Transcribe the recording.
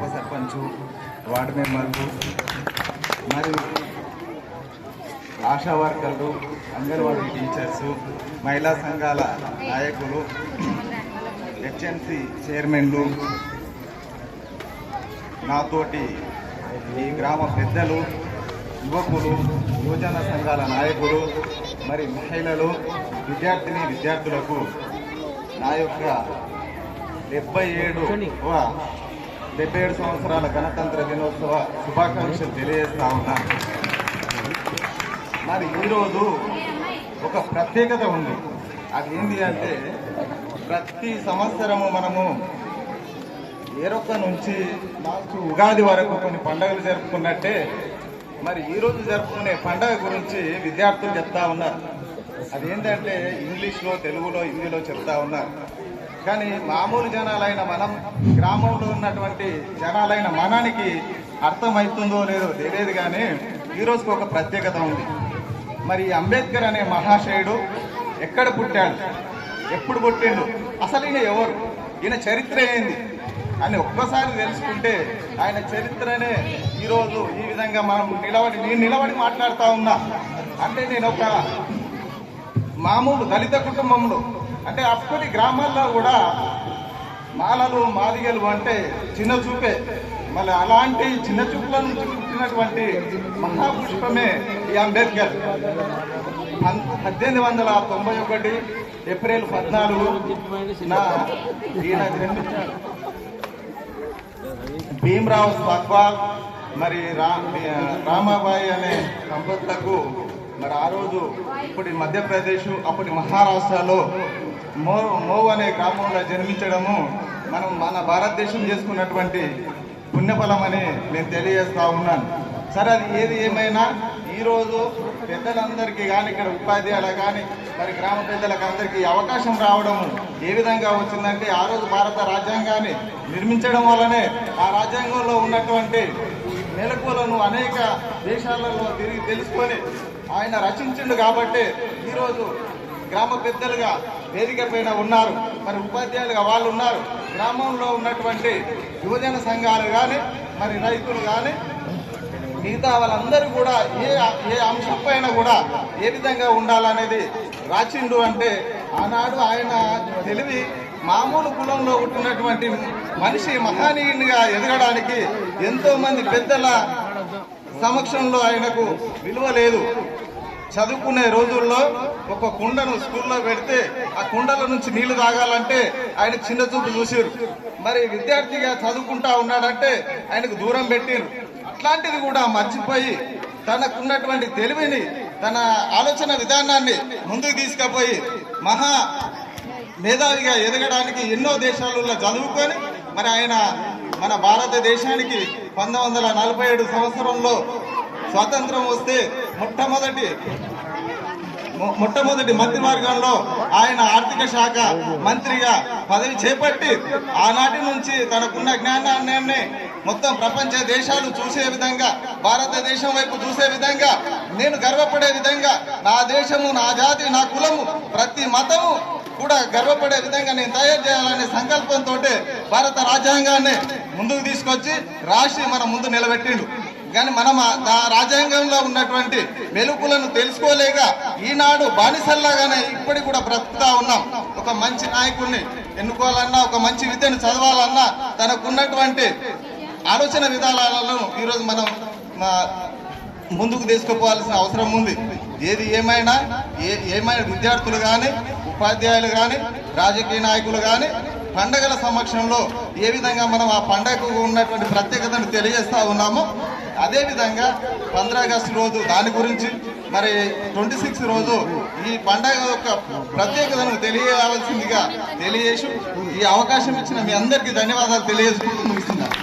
ఉప సర్పంచ్ వార్డు మెంబర్లు మరియు ఆశా వర్కర్లు అంగన్వాడీ టీచర్స్ మహిళా సంఘాల నాయకులు హెచ్ఎంసి చైర్మన్లు నాతోటి ఈ గ్రామ పెద్దలు యువకులు యువజన సంఘాల నాయకులు మరి మహిళలు విద్యార్థిని విద్యార్థులకు నా యొక్క డెబ్బై ఏడు డెబ్బై ఏడు సంవత్సరాల గణతంత్ర దినోత్సవ శుభాకాంక్షలు తెలియజేస్తా ఉన్నా. మరి ఈరోజు ఒక ప్రత్యేకత ఉంది. అది ఏంటి అంటే ప్రతి సంవత్సరము మనము ఏరొక్క నుంచి లాస్ట్ ఉగాది వరకు కొన్ని పండుగలు జరుపుకున్నట్టే మరి ఈరోజు జరుపుకునే పండుగ గురించి విద్యార్థులు చెప్తా ఉన్నారు. అదేంటంటే ఇంగ్లీష్లో తెలుగులో హిందీలో చెప్తా ఉన్నారు. కానీ మామూలు జనాలైన మనం గ్రామంలో ఉన్నటువంటి జనాలైన మనానికి అర్థమవుతుందో లేదో తెలియదు కానీ ఈరోజుకు ఒక ప్రత్యేకత ఉంది. మరి అంబేద్కర్ అనే మహాశయుడు ఎక్కడ పుట్టాడు? ఎప్పుడు పుట్టిండు? అసలు ఈయన ఎవరు? ఈయన చరిత్ర ఏంది? అని ఒక్కసారి తెలుసుకుంటే ఆయన చరిత్రనే ఈరోజు ఈ విధంగా మనం నిలబడి నేను నిలబడి మాట్లాడుతూ ఉన్నా. అంటే నేను ఒక మామూలు దళిత కుటుంబంలో అంటే అప్పటి గ్రామాల్లో కూడా మాలలు మాదిగలు అంటే చిన్న చూపే. మళ్ళీ అలాంటి చిన్న చూపుల నుంచి పుట్టినటువంటి మహాపుష్పమే ఈ అంబేద్కర్. పద్దెనిమిది వందల తొంభై ఒకటి ఏప్రిల్ పద్నాలుగు నా ఈయన రెండు భీమరావు సక్వాల్ మరి రా రామాబాయి అనే దంపతులకు మరి ఆ రోజు ఇప్పటి మధ్యప్రదేశ్ అప్పటి మహారాష్ట్రలో మో మోవ్ అనే గ్రామంలో జన్మించడము మనం మన భారతదేశం చేసుకున్నటువంటి పుణ్యఫలం అని నేను తెలియజేస్తా ఉన్నాను. సరే అది ఏది ఏమైనా ఈరోజు పెద్దలందరికీ కానీ ఇక్కడ ఉపాధ్యాయులు కానీ మరి గ్రామ పెద్దలకు అందరికీ అవకాశం రావడం ఏ విధంగా వచ్చిందంటే ఆ రోజు భారత రాజ్యాంగాన్ని నిర్మించడం వల్లనే ఆ రాజ్యాంగంలో ఉన్నటువంటి మెలకువలను అనేక దేశాలలో తిరిగి తెలుసుకొని ఆయన రచించిండు కాబట్టి ఈరోజు గ్రామ పెద్దలుగా వేదిక పైన ఉన్నారు. మరి ఉపాధ్యాయులుగా వాళ్ళు ఉన్నారు. గ్రామంలో ఉన్నటువంటి యువజన సంఘాలు కానీ మరి రైతులు కానీ మిగతా వాళ్ళందరూ కూడా ఏ ఏ అంశం పైన కూడా ఏ విధంగా ఉండాలనేది రాచిండు అంటే ఆనాడు ఆయన తెలివి మామూలు కులంలో ఉంటున్నటువంటి మనిషి మహానీయునిగా ఎదగడానికి ఎంతోమంది పెద్దల సమక్షంలో ఆయనకు విలువ లేదు. చదువుకునే రోజుల్లో ఒక కుండను స్కూల్లో పెడితే ఆ కుండల నుంచి నీళ్ళు తాగాలంటే ఆయన చిన్న చూపు చూసారు మరి విద్యార్థిగా చదువుకుంటా ఉన్నాడంటే ఆయనకు దూరం పెట్టిరు అట్లాంటిది కూడా మర్చిపోయి తనకున్నటువంటి తెలివిని తన ఆలోచన విధానాన్ని ముందుకు తీసుకుపోయి మహా మేధావిగా ఎదగడానికి ఎన్నో దేశాలలో చదువుకొని మరి ఆయన మన భారతదేశానికి పంతొమ్మిది వందల నలభై ఏడు సంవత్సరంలో స్వాతంత్రం వస్తే మొట్టమొదటి మొట్టమొదటి మంత్రివర్గంలో ఆయన ఆర్థిక శాఖ మంత్రిగా పదవి చేపట్టి ఆనాటి నుంచి తనకున్న జ్ఞానాన్ని మొత్తం ప్రపంచ దేశాలు చూసే విధంగా భారతదేశం వైపు చూసే విధంగా నేను గర్వపడే విధంగా నా దేశము నా జాతి నా కులము ప్రతి మతము కూడా గర్వపడే విధంగా నేను తయారు చేయాలనే సంకల్పంతో భారత రాజ్యాంగాన్ని ముందుకు తీసుకొచ్చి రాసి మన ముందు నిలబెట్టిండు. కానీ మనం రాజ్యాంగంలో ఉన్నటువంటి మెలుపులను తెలుసుకోలేక ఈనాడు బానిసల్లాగానే ఇప్పటికి కూడా బ్రతుకుతా ఉన్నాం. ఒక మంచి నాయకుడిని ఎన్నుకోవాలన్నా ఒక మంచి విద్యను చదవాలన్నా తనకున్నటువంటి ఆలోచన విధానాలను ఈరోజు మనం ముందుకు తీసుకుపోవాల్సిన అవసరం ఉంది. ఏది ఏమైనా ఏ ఏమైనా విద్యార్థులు కానీ ఉపాధ్యాయులు కానీ రాజకీయ నాయకులు కానీ పండగల సమక్షంలో ఏ విధంగా మనం ఆ పండగకు ఉన్నటువంటి ప్రత్యేకతను తెలియజేస్తూ ఉన్నామో అదేవిధంగా పంద్రా ఆగస్టు రోజు దాని గురించి మరి ట్వంటీ సిక్స్ రోజు ఈ పండగ యొక్క ప్రత్యేకతను తెలియవలసిందిగా తెలియజేసి ఈ అవకాశం ఇచ్చిన మీ అందరికీ ధన్యవాదాలు తెలియజేసుకుంటూ ముగిస్తున్నాను.